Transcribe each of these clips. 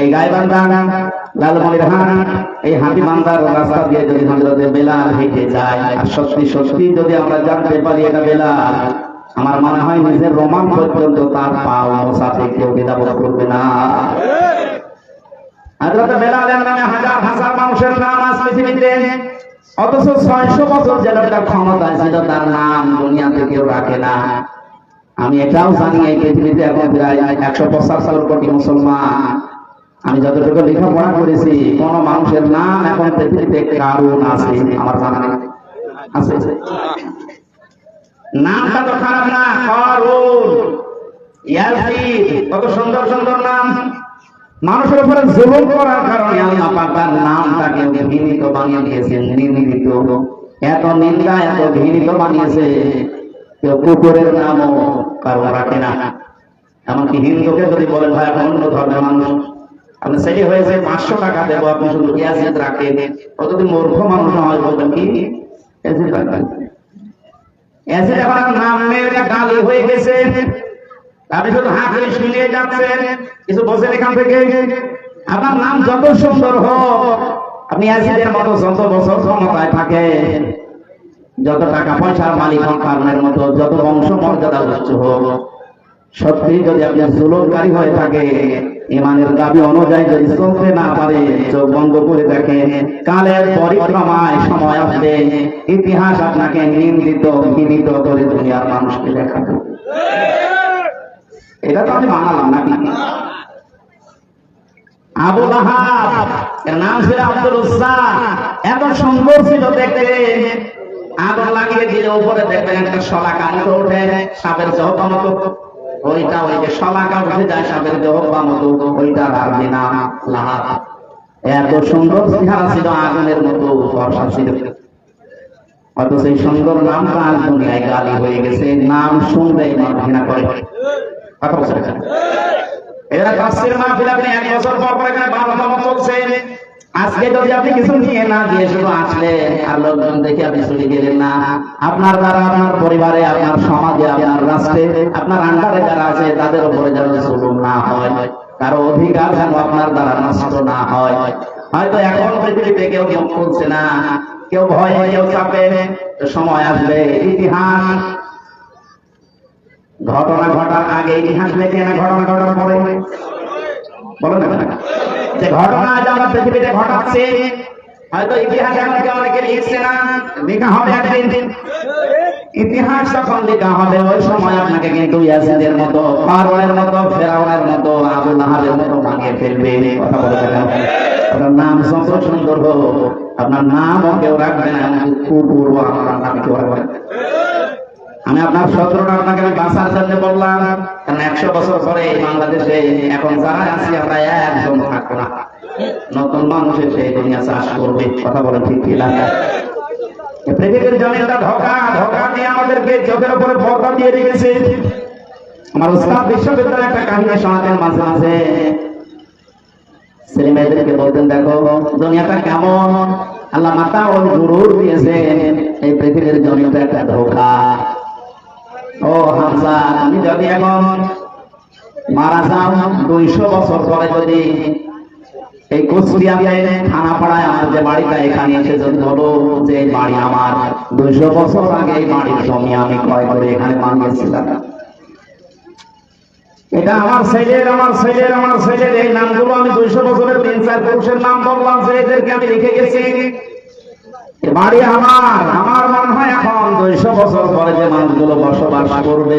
এই গাইবান্ধা, লালমনিরহাট, এই হাতি বান্দার রাস্তা দিয়ে যদি হজরতে বেলাল হেঁটে যায়, আর সত্যি সত্যি যদি আমরা জানতে পারি এটা বেলাল, আমার মনে হয় নিজের রোমান পর্যন্ত তার পাও কেউ বিদাবত করবে না। হযরত বেলালের নামে হাজার হাজার মানুষের নাম পৃথিবীতে, অথচ ছয়শো বছর যে লোকটার ক্ষমতা ছিল, তার নাম দুনিয়াতে কেউ রাখে না। আমি এটাও জানি এই পৃথিবীতে এখন প্রায় একশো পঁচাত্তর কোটি মুসলমান। আমি যতটুকু লেখাপড়া করেছি, কোন মানুষের নাম এখন পৃথিবীতে কারণ আছে, আমার জানা নেই। আছে? নামটা তো খারাপ না কারুন কত সুন্দর সুন্দর নাম। মানুষের উপরে জুলুম করার কারণে আল্লাহ পাক তার নামটাকে ঘৃণিত বানিয়ে দিয়েছেন নির্মিত এত নিন্দা, এত ঘৃণিত বানিয়েছে। কেউ কুকুরের নামও কারও রাখে না। এমনকি হিন্দুকে যদি বলেন, ভাই অন্য ধর্মের মানুষ। আপনি সেটি হয়েছে পাঁচশো টাকা দেবো, আপনি শুধু ইয়াজিদ রাখেন। মূর্খ মানুষ হয় কি? নাম আপনার যত সুন্দর হোক, আপনি মতো যত বছর ক্ষমতায় যত টাকা পয়সার মালিক হন কারণের মতো, যত বংশ মর্যাদা উচ্চ হোক, সত্যি যদি আপনি জুলুমকারী হয়ে থাকে ইমানের দাবি অনুযায়ী যদি চলতে না পারে, চোখ বন্ধ করে দেখেন। কালের পরিক্রমায় সময় আসবে। ইতিহাস আপনাকে নিন্দিত ঘৃণিত করে দুনিয়ার মানুষকে দেখাবে। এটা তো আমি বানালাম নাকি? আবু এর নাম ছিল আব্দুল এত সুন্দর ছিল দেখতে। লাগিয়ে দিলে উপরে দেখবেন একটা শলাকা মতো ওঠে, সাপের ওইটা ওই যে শলাকা উঠে যায় সাপের জহবা মতো ওইটা রাখবে না। এত সুন্দর চেহারা ছিল আগুনের মতো বর্ষা ছিল। অত সেই সুন্দর নামটা আজ দুনিয়ায় গালি হয়ে গেছে, নাম শুনলে ঘৃণা করে। আপনি এক বছর পর পর এখানে চলছে। আজকে যদি আপনি কিছু নিয়ে না দিয়ে শুধু আসলেন, আর লোকজন দেখে আপনি চলে গেলেন না। আপনার দ্বারা, আপনার পরিবারে, আপনার সমাজে, আপনার রাষ্ট্রে আপনার আন্ডারে যারা আছে, তাদের উপরে যেন জুলুম না হয়, কারও অধিকার যেন আপনার দ্বারা নষ্ট না হয়। হয়তো এখন পৃথিবীতে কেউ কেউ বলছে না, কেউ ভয়, কেউ চাপে। সময় আসবে, ইতিহাস। ঘটনা ঘটার আগে ইতিহাস লেখে না, ঘটনা ঘটার পরে? বলেন না যে ঘটনা আজ আমরা পৃথিবীতে ঘটাচ্ছে, হয়তো ইতিহাস এখন অনেকে লিখছে না, লেখা হবে একদিন। ইতিহাস যখন লেখা হবে, ওই সময় আপনাকে কিন্তু ইয়াসিদের মতো ফারওয়ানের মতো, ফেরাউনের মতো আবু লাহাবের মতো বানিয়ে ফেলবে। কথা বলে দেখেন, আপনার নাম যত সুন্দর হোক আপনার নামও কেউ রাখবে না কুকুর আপনার নাম কেউ রাখবে। আমি আপনার সতেরোটা আপনাকে আমি বাঁচার জন্য বললাম, কারণ একশো বছর পরে বাংলাদেশে এখন যারা আছি, আমরা একজন থাকব না। নতুন মানুষ এসে দুনিয়া চাষ করবে, কথা বলেন ঠিক কি পৃথিবীর জমিটা ধোকা ধোকা দিয়ে আমাদেরকে চোখের উপরে পর্দা দিয়ে রেখেছে। আমার উস্তাদ বিশ্ববিদ্যালয়ে একটা কাহিনী শোনাতেন মাঝে মাঝে। ছেলে মেয়েদেরকে বলতেন, দেখো, দুনিয়াটা কেমন? আল্লাহ মাতা ওই গুরুর দিয়েছেন এই পৃথিবীর জমিটা একটা ধোকা। ও হামসা তুমি যদি এখন মারা যাও, দুইশো বছর পরে যদি এই কুচবিহারে থানা পাড়ায় আমার যে বাড়িটা এখানে এসে যদি বলো যে বাড়ি আমার। দুইশো বছর আগে এই বাড়ির জমি আমি ক্রয় করে এখানে বানিয়েছিলাম। এটা আমার ছেলের আমার ছেলের আমার ছেলের। এই নামগুলো আমি দুইশো বছরের তিন চার পুরুষের নাম বললাম যে এদেরকে আমি লিখে গেছি। বাড়ি আমার আমার মনে হয় এখন দুইশো বছর পরে যে মানুষগুলো বসবাস করবে।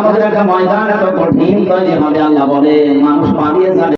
আমাদের একটা ময়দান এত কঠিন তৈরি হবে আল্লাহ বলে মানুষ পালিয়ে যাবে।